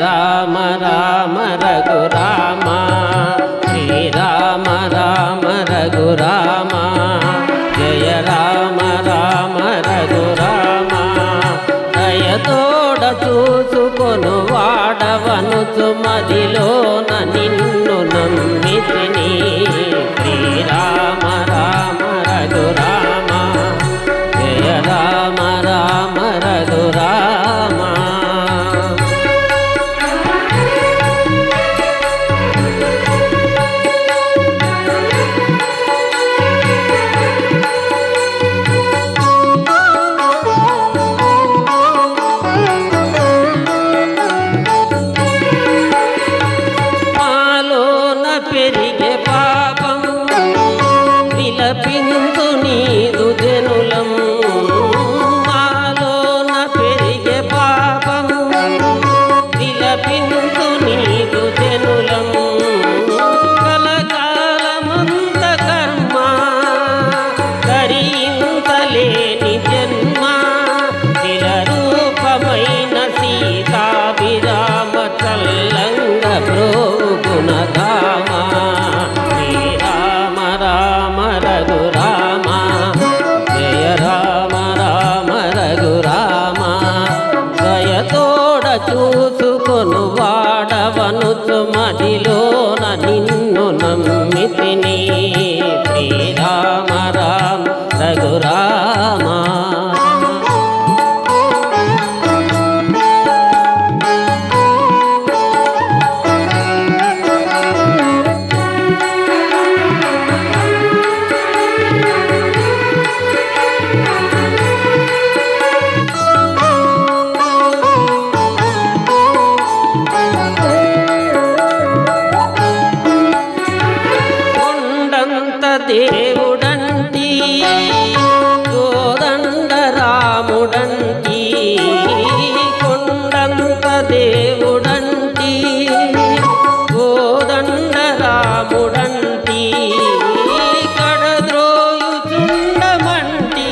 రామ రామ రఘు రామ శ్రీ రామ రామ రఘు రామ జయ రామ రామ రఘు రఘురామ దయతోడ చూసుకొను వాడవను సుమదిలోన నిన్ను నమ్మితిని. విలపించు నీదు జనులం మాలోన పెరిగే పాపం విలపించు నీదు జనులం కలకాలమంత కర్మ. కరింతలేని జన్మ శిల రూపమైన సీతాభిరామ చల్లంగ బ్రో. చూసుకొను వాడవను మదిలోన నిన్ను నమ్మితిని. దేవుడంటి కోదండ రాముడంటి కొండంత దేవుడంటి కోదండ రాముడంటి కడద్రోయుచుండమంటి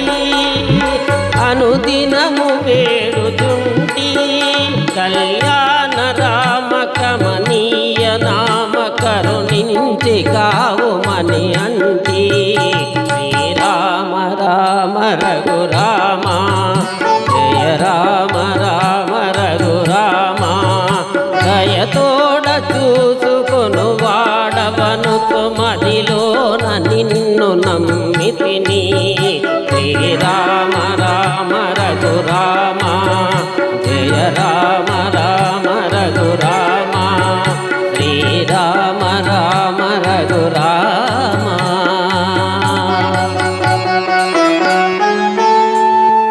అనుదినము వేడుచుంటి కళ్యాణ కావుమని అంటి శ్రీరామ రామ రఘు రామ జయ రామ రామ రఘు రఘురామ దయతోడ చూసుకొను వాడవను మదిలోన నిన్ను నమ్మితిని శ్రీరామ రామ రఘురామ జయ రామ జయ రామ